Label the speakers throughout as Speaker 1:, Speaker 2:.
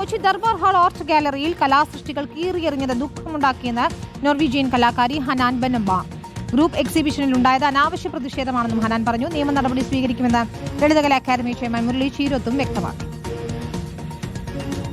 Speaker 1: Kochi Darbar hall art ഗാലറിയിൽ കലാസൃഷ്ടികൾ കീറിയെറിഞ്ഞത് ദുഃഖമുണ്ടാക്കിയെന്ന് Norwegian കലാകാരി ഹനാൻ ബെനമ്പ. Group എക്സിബിഷനിൽ ഉണ്ടായത് അനാവശ്യ പ്രതിഷേധമാണെന്നും ഹനാൻ പറഞ്ഞു. നിയമ നടപടി സ്വീകരിക്കുമെന്ന് ലളിതകല അക്കാദമി ചെയർമാൻ മുരളി ചീരത്തും വ്യക്തമാക്കി.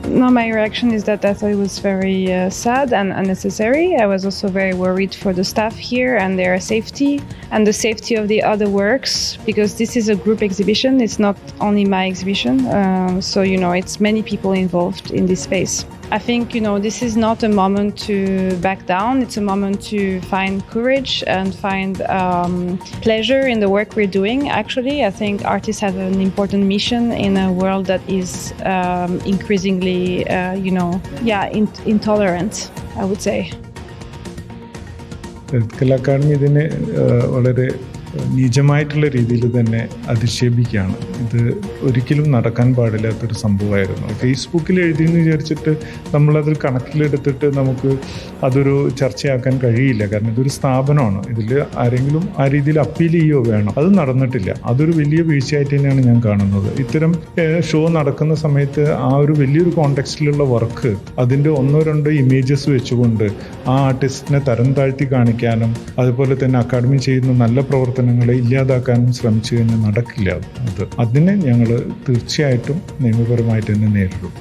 Speaker 2: No, my reaction is that I thought it was very uh, sad and unnecessary. I was also very worried for the staff here and their safety and the safety of the other works because this is a group exhibition. It's not only my exhibition. Um, so, you know, it's many people involved in this space. I think, you know, this is not a moment to back down. It's a moment to find courage and find um, pleasure in the work we're doing. Actually, I think artists have an important mission in a world that is um, increasingly, uh, you know, yeah, in- intolerant, I would say.
Speaker 3: Lalit academy ഇതിനെ ഏഹ്, വളരെ നീചമായിട്ടുള്ള രീതിയിൽ തന്നെ അധിക്ഷേപിക്കുകയാണ്. ഇത് ഒരിക്കലും നടക്കാൻ പാടില്ലാത്തൊരു സംഭവമായിരുന്നു. ഫേസ്ബുക്കിൽ എഴുതിയെന്ന് വിചാരിച്ചിട്ട് നമ്മളതിൽ കണക്കിലെടുത്തിട്ട് നമുക്ക് അതൊരു ചർച്ചയാക്കാൻ കഴിയില്ല. കാരണം ഇതൊരു സ്ഥാപനമാണ്. ഇതിൽ ആരെങ്കിലും ആ രീതിയിൽ അപ്പീൽ ചെയ്യുകയോ വേണം. അത് നടന്നിട്ടില്ല. അതൊരു വലിയ വീഴ്ചയായിട്ട് തന്നെയാണ് ഞാൻ കാണുന്നത്. ഇത്തരം ഷോ നടക്കുന്ന സമയത്ത് ആ ഒരു വലിയൊരു കോണ്ടെക്സ്റ്റിലുള്ള വർക്ക് അതിന്റെ ഒന്നോ രണ്ടോ ഇമേജസ് വെച്ചുകൊണ്ട് ആ ആർട്ടിസ്റ്റിനെ തരം താഴ്ത്തി കാണിക്കാനും അതുപോലെ തന്നെ അക്കാഡമി ചെയ്യുന്ന നല്ല പ്രവർത്തനങ്ങളെ ഇല്ലാതാക്കാനും ശ്രമിച്ചു കഴിഞ്ഞാൽ നടക്കില്ല. അത് അതിനെ ഞങ്ങൾ തീർച്ചയായിട്ടും നിയമപരമായിട്ട് തന്നെ നേരിടും.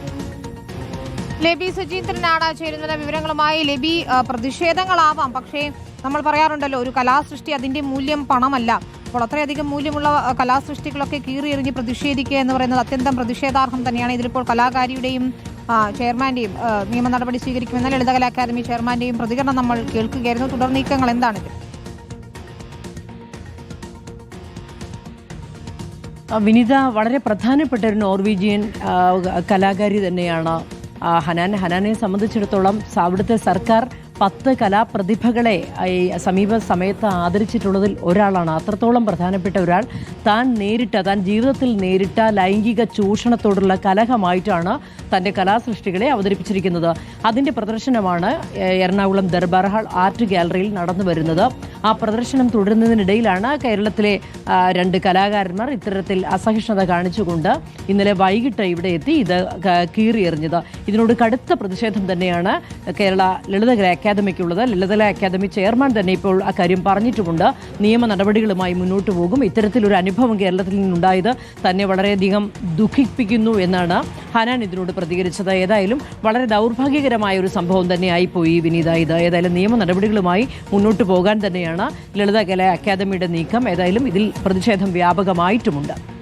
Speaker 1: ലബി സുജീന്ദ്രനാണ് ചേരുന്നത്. വിവരങ്ങളുമായി ലബി പ്രതിഷേധങ്ങളാവാം. പക്ഷേ നമ്മൾ പറയാറുണ്ടല്ലോ ഒരു കലാസൃഷ്ടി അതിന്റെ മൂല്യം പണമല്ല. അപ്പോൾ അത്രയധികം മൂല്യമുള്ള കലാസൃഷ്ടികളൊക്കെ കീറിയെറിഞ്ഞ് പ്രതിഷേധിക്കുക എന്ന് പറയുന്നത് അത്യന്തം പ്രതിഷേധാർഹം തന്നെയാണ്. ഇതിലിപ്പോൾ കലാകാരിയുടെയും ചെയർമാന്റെയും നിയമ നടപടി സ്വീകരിക്കുമെന്ന ലളിതകലാ അക്കാദമി ചെയർമാന്റെയും പ്രതികരണം നമ്മൾ കേൾക്കുകയായിരുന്നു. തുടർ നീക്കങ്ങൾ എന്താണിത്
Speaker 4: വിനിത വളരെ പ്രധാനപ്പെട്ട ഒരു നോർവീജിയൻ കലാകാരി തന്നെയാണ്. ഹനാൻ ഹനാനെ സംബന്ധിച്ചിടത്തോളം അവിടുത്തെ സർക്കാർ പത്ത് കലാപ്രതിഭകളെ ഈ സമീപ സമയത്ത് ആദരിച്ചിട്ടുള്ളതിൽ ഒരാളാണ്. അത്രത്തോളം പ്രധാനപ്പെട്ട ഒരാൾ. താൻ നേരിട്ട താൻ ജീവിതത്തിൽ നേരിട്ട ലൈംഗിക ചൂഷണത്തോടുള്ള കലഹമായിട്ടാണ് തന്റെ കലാസൃഷ്ടികളെ അവതരിപ്പിച്ചിരിക്കുന്നത്. അതിന്റെ പ്രദർശനമാണ് എറണാകുളം ദർബാർ ഹാൾ ആർട്ട് ഗാലറിയിൽ നടന്നു വരുന്നത്. ആ പ്രദർശനം തുടരുന്നതിനിടയിലാണ് കേരളത്തിലെ രണ്ട് കലാകാരന്മാർ ഇത്തരത്തിൽ അസഹിഷ്ണുത കാണിച്ചുകൊണ്ട് ഇന്നലെ വൈകിട്ട് ഇവിടെ എത്തി ഇത് കീറിയെറിഞ്ഞത്. ഇതിനോട് കടുത്ത പ്രതിഷേധം തന്നെയാണ് കേരള ലളിതകല അക്കാദമിക്കുള്ളത്. ലളിതല അക്കാദമി ചെയർമാൻ തന്നെ ഇപ്പോൾ അക്കാര്യം പറഞ്ഞിട്ടുമുണ്ട്. നിയമ നടപടികളുമായി മുന്നോട്ട് പോകും. ഇത്തരത്തിലൊരു അനുഭവം കേരളത്തിൽ നിന്നുണ്ടായത് തന്നെ വളരെയധികം ദുഃഖിപ്പിക്കുന്നു എന്നാണ് ഹനാൻ ഇതിനോട് പ്രതികരിച്ചത്. ഏതായാലും വളരെ ദൗർഭാഗ്യകരമായ ഒരു സംഭവം തന്നെയായി പോയി വിനീത. ഇത് ഏതായാലും നിയമ നടപടികളുമായി മുന്നോട്ട് പോകാൻ തന്നെയാണ് ലളിതകല അക്കാദമിയുടെ നീക്കം. ഏതായാലും ഇതിൽ പ്രതിഷേധം വ്യാപകമായിട്ടുമുണ്ട്.